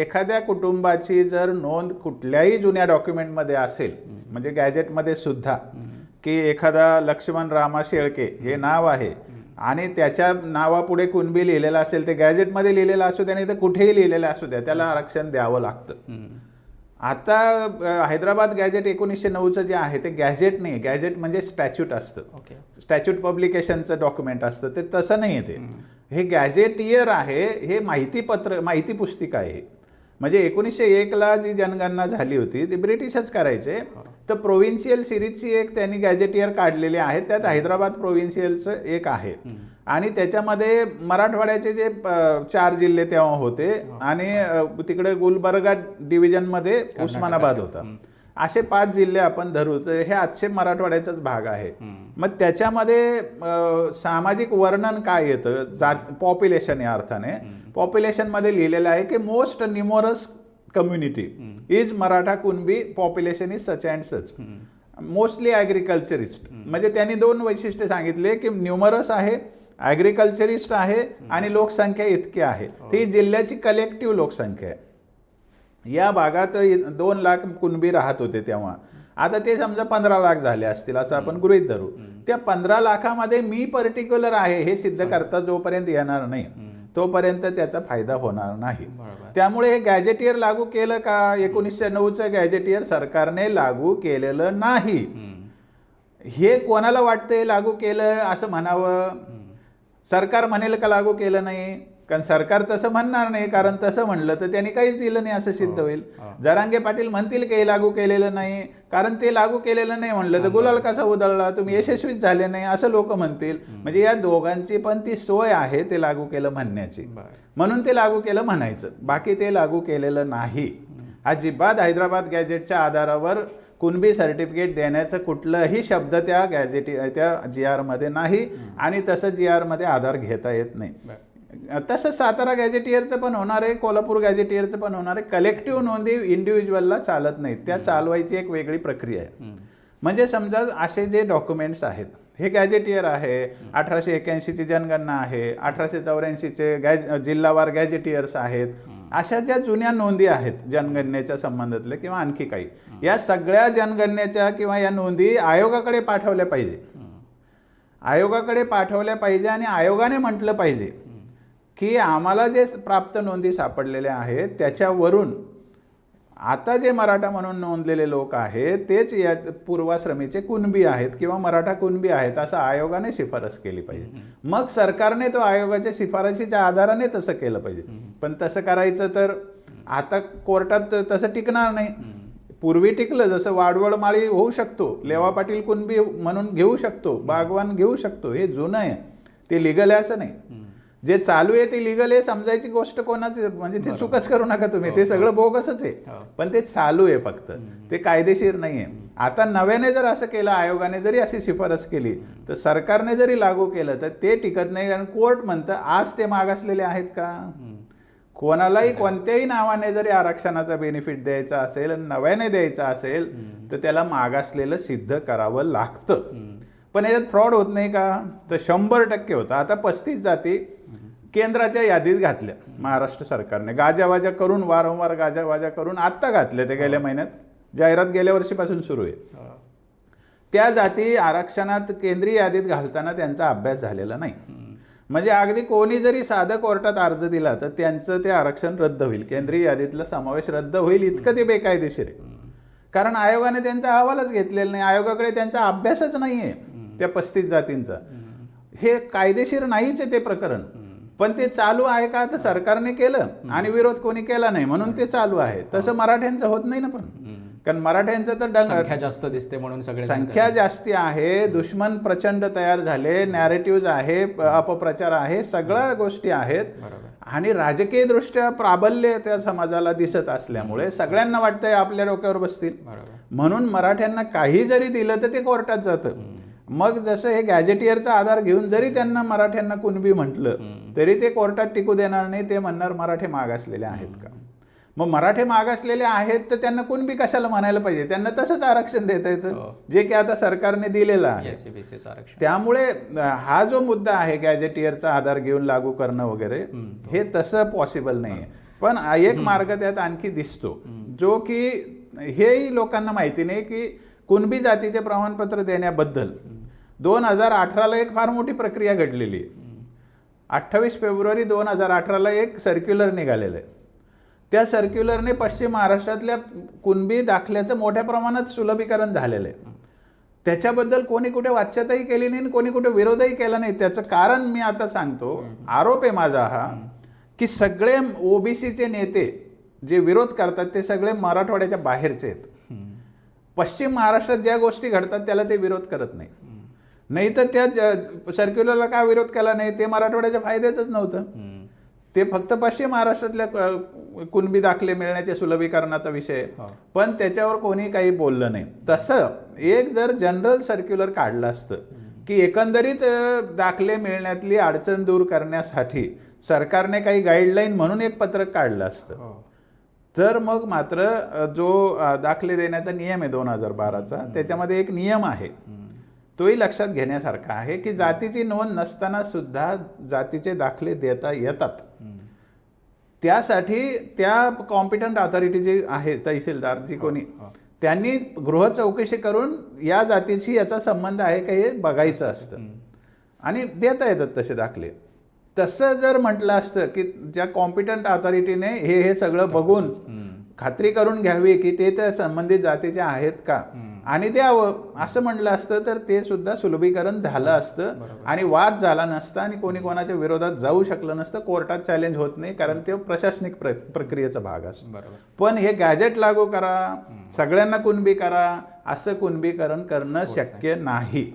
एखाद्या कुटुंबाची जर नोंद कुठल्याही जुन्या डॉक्युमेंटमध्ये असेल म्हणजे गॅजेटमध्ये सुद्धा की एखादा लक्ष्मण रामा शेळके हे नाव आहे आणि त्याच्या नावापुढे कुणबी लिहिलेलं असेल ते गॅजेटमध्ये लिहिलेलं असू द्या नाही तर कुठेही लिहिलेलं असू द्या त्याला आरक्षण द्यावं लागतं. आता हैदराबाद गॅजेट एकोणीसशे नऊचं जे आहे ते गॅजेट नाही गॅजेट म्हणजे स्टॅच्यूट असतं. ओके. स्टॅच्यूट पब्लिकेशनचं डॉक्युमेंट असतं ते तसं नाही आहे ते. हे गॅजेटियर आहे हे माहितीपत्र माहिती पुस्तिका आहे. म्हणजे एकोणीसशे एकला जी जनगणना झाली होती ती ब्रिटिशच करायचे. तर प्रोव्हिन्शियल सिरीजची एक त्यांनी गॅजेटियर काढलेली आहे त्यात हैदराबाद प्रोव्हिन्शियलचं एक आहे. आणि त्याच्यामध्ये मराठवाड्याचे जे चार जिल्हे तेव्हा होते आणि तिकडे गुलबर्गा डिव्हिजनमध्ये उस्मानाबाद होता. असे पाच जिल्हे आपण धरू तर हे आजचे मराठवाड्याचाच भाग आहे. मग त्याच्यामध्ये सामाजिक वर्णन काय येतं? जात पॉप्युलेशन या अर्थाने. पॉप्युलेशनमध्ये लिहिलेलं आहे की most numerous community is Maratha Kunbi population is such and such mostly agriculturist म्हणजे त्यांनी दोन वैशिष्ट्य सांगितले की न्युमरस आहे ॲग्रिकल्चरिस्ट आहे आणि लोकसंख्या इतकी आहे. ती जिल्ह्याची कलेक्टिव्ह लोकसंख्या आहे. या भागात दोन लाख कुणबी राहत होते तेव्हा. आता ते समजा पंधरा लाख झाले असतील असं आपण गृहीत धरू. त्या पंधरा लाखामध्ये मी पर्टिक्युलर आहे हे सिद्ध करता जोपर्यंत येणार नाही तोपर्यंत त्याचा फायदा होणार नाही. त्यामुळे हे गॅजेटियर लागू केलं का? एकोणीसशे नऊचं गॅजेटियर सरकारने लागू केलेलं नाही. हे कोणाला वाटतंय लागू केलं असं म्हणावं? सरकार म्हणेल का लागू केलं नाही? कारण सरकार तसं म्हणणार नाही कारण तसं म्हणलं तर त्यांनी काहीच दिलं नाही असं सिद्ध होईल. जरांगे पाटील म्हणतील की हे लागू केलेलं नाही कारण ते लागू केलेलं नाही म्हणलं तर गुलाल कसा उधळला तुम्ही यशस्वीच झाले नाही असं लोक म्हणतील. म्हणजे या दोघांची पण ती सोय आहे ते लागू केलं म्हणण्याची. म्हणून ते लागू केलं म्हणायचं. बाकी ते लागू केलेलं नाही. अजिबात हैदराबाद गॅजेटच्या आधारावर कुणबी सर्टिफिकेट देण्याचं कुठलंही शब्द त्या गॅजेटी त्या जी आरमध्ये नाही आणि तसं जी आरमध्ये आधार घेता येत नाही. तसं सातारा गॅजेटियरचं पण होणार आहे कोल्हापूर गॅजेटियरचं पण होणार आहे. कलेक्टिव्ह नोंदी इंडिव्हिज्युअलला चालत नाहीत. त्या चालवायची एक वेगळी प्रक्रिया आहे. म्हणजे समजा असे जे डॉक्युमेंट्स आहेत हे गॅजेटियर आहे अठराशे एक्याऐंशीची जनगणना आहे अठराशे चौऱ्याऐंशीचे गॅज जिल्हावार गॅजेटियर्स आहेत. अशा ज्या जुन्या नोंदी आहेत जनगणनेच्या संबंधातल्या किंवा आणखी काही या सगळ्या जनगणनेच्या किंवा या नोंदी आयोगाकडे पाठवल्या पाहिजे. आयोगाकडे पाठवल्या पाहिजे आणि आयोगाने म्हटलं पाहिजे. की आम्हाला जे प्राप्त नोंदी सापडलेल्या आहेत त्याच्यावरून आता जे मराठा म्हणून नोंदलेले लोक आहेत तेच या पूर्वाश्रमीचे कुणबी आहेत किंवा मराठा कुणबी आहेत असं आयोगाने शिफारस केली पाहिजे. मग सरकारने तो आयोगाच्या शिफारशीच्या आधाराने तसं केलं पाहिजे. पण तसं करायचं तर आता कोर्टात तसं टिकणार नाही. पूर्वी टिकलं जसं वाडवळ माळी होऊ शकतो लेवा पाटील कुणबी म्हणून घेऊ शकतो बागवान घेऊ शकतो हे जुनं आहे. ते लिगल आहे असं नाही. जे चालू आहे ते लिगल आहे समजायची गोष्ट कोणाची म्हणजे ती चुकच करू नका तुम्ही. ते सगळं बोगसच आहे. हो. पण ते चालू आहे फक्त. ते कायदेशीर नाही आहे. आता नव्याने जर असं केलं आयोगाने जरी अशी शिफारस केली तर सरकारने जरी लागू केलं तर ते टिकत नाही. कारण कोर्ट म्हणतं आज ते मागासलेले आहेत का? कोणालाही कोणत्याही नावाने जरी आरक्षणाचा बेनिफिट द्यायचा असेल नव्याने द्यायचा असेल तर त्याला मागासलेलं सिद्ध करावं लागतं. पण याच्यात फ्रॉड होत नाही का? तर शंभर टक्के होतं. आता पस्तीस जाती केंद्राच्या यादीत घातल्या. महाराष्ट्र सरकारने. गाजावाजा करून वारंवार गाजावाजा करून आत्ता घातल्या ते गेल्या महिन्यात. जाहिरात गेल्या वर्षीपासून सुरू आहे. त्या जाती आरक्षणात केंद्रीय यादीत घालताना त्यांचा अभ्यास झालेला नाही. म्हणजे अगदी कोणी जरी साधं कोर्टात अर्ज दिला तर त्यांचं ते आरक्षण रद्द होईल. केंद्रीय यादीतला समावेश रद्द होईल इतकं ते बेकायदेशीर आहे. कारण आयोगाने त्यांचा अहवालच घेतलेला नाही. आयोगाकडे त्यांचा अभ्यासच नाही आहे त्या पस्तीस जातींचा. हे कायदेशीर नाहीच आहे ते प्रकरण. पण ते चालू आहे का तर सरकारने केलं आणि विरोध कोणी केला नाही म्हणून ते चालू आहे. तसं मराठ्यांचं होत नाही ना पण. कारण मराठ्यांचं तर डंग संख्या जास्त दिसते म्हणून सगळे संख्या जास्ती आहे दुश्मन प्रचंड तयार झाले नॅरेटिव्ह आहे अपप्रचार आहे सगळ्या गोष्टी आहेत. आणि राजकीय दृष्ट्या प्राबल्य त्या समाजाला दिसत असल्यामुळे सगळ्यांना वाटतंय आपल्या डोक्यावर बसतील. म्हणून मराठ्यांना काही जरी दिलं तर ते कोर्टात जातं. मग जसं हे गॅजेटियरचा आधार घेऊन जरी त्यांना मराठ्यांना कुणबी म्हटलं तरी ते कोर्टात टिकू देणार नाही ते म्हणणार मराठे मागासलेले आहेत का? मग मराठे मागासलेले आहेत तर त्यांना कुणबी कशाला म्हणायला पाहिजे? त्यांना तसंच आरक्षण देता येतं हो. जे की आता सरकारने दिलेलं आहे. त्यामुळे हा जो मुद्दा आहे गॅजेटियरचा आधार घेऊन लागू करणं वगैरे हे तसं पॉसिबल नाही आहे पण एक मार्ग त्यात आणखी दिसतो जो की हेही लोकांना माहिती नाही की कुणबी जातीचे प्रमाणपत्र देण्याबद्दल दोन हजार अठराला एक फार मोठी प्रक्रिया घडलेली. आहे अठ्ठावीस फेब्रुवारी दोन हजार अठराला एक सर्क्युलर निघालेलं आहे. त्या सर्क्युलरने पश्चिम महाराष्ट्रातल्या कुणबी दाखल्याचं मोठ्या प्रमाणात सुलभीकरण झालेलं आहे. त्याच्याबद्दल कोणी कुठे वाच्यताही केली नाही आणि कोणी कुठे विरोधही केला नाही. त्याचं कारण मी आता सांगतो. आरोप आहे माझा हा की सगळे ओबीसीचे नेते जे विरोध करतात ते सगळे मराठवाड्याच्या बाहेरचे आहेत. पश्चिम महाराष्ट्रात ज्या गोष्टी घडतात त्याला ते विरोध करत नाही. नाही तर त्या सर्क्युलरला का विरोध केला नाही? ते मराठवाड्याच्या फायद्याचंच नव्हतं. ते फक्त पश्चिम महाराष्ट्रातल्या कुणबी दाखले मिळण्याच्या सुलभीकरणाचा विषय. हो. पण त्याच्यावर कोणी काही बोललं नाही. तसं एक जर जनरल सर्क्युलर काढलं असतं की एकंदरीत दाखले मिळण्यातली अडचण दूर करण्यासाठी सरकारने काही गाईडलाईन म्हणून एक पत्रक काढलं असतं. हो. तर मग मात्र जो दाखले देण्याचा नियम आहे दोन हजार बाराचा त्याच्यामध्ये एक नियम आहे. तोही लक्षात घेण्यासारखा आहे की जातीची नोंद नसताना सुद्धा जातीचे दाखले देता येतात. त्यासाठी त्या कॉम्पिटंट अथॉरिटी जी आहे तहसीलदार जी कोणी त्यांनी गृह चौकशी करून या जातीशी याचा संबंध आहे का हे बघायचं असतं. आणि देता येतात तसे दाखले. तसं जर म्हटलं असतं की ज्या कॉम्पिटंट अथॉरिटीने हे हे सगळं बघून खात्री करून घ्यावी की ते त्या संबंधित जातीचे आहेत का? आणि द्यावं. असं म्हणलं असतं तर ते सुद्धा सुलभीकरण झालं असतं. आणि वाद झाला नसता आणि कोणी कोणाच्या विरोधात जाऊ शकलं नसतं कोर्टात चॅलेंज होत नाही कारण ते प्रशासनिक प्र प्रक्रियेचा भाग असतो. पण हे गॅजेट लागू करा सगळ्यांना कुणबी करा असं कुणबीकरण करणं शक्य नाही.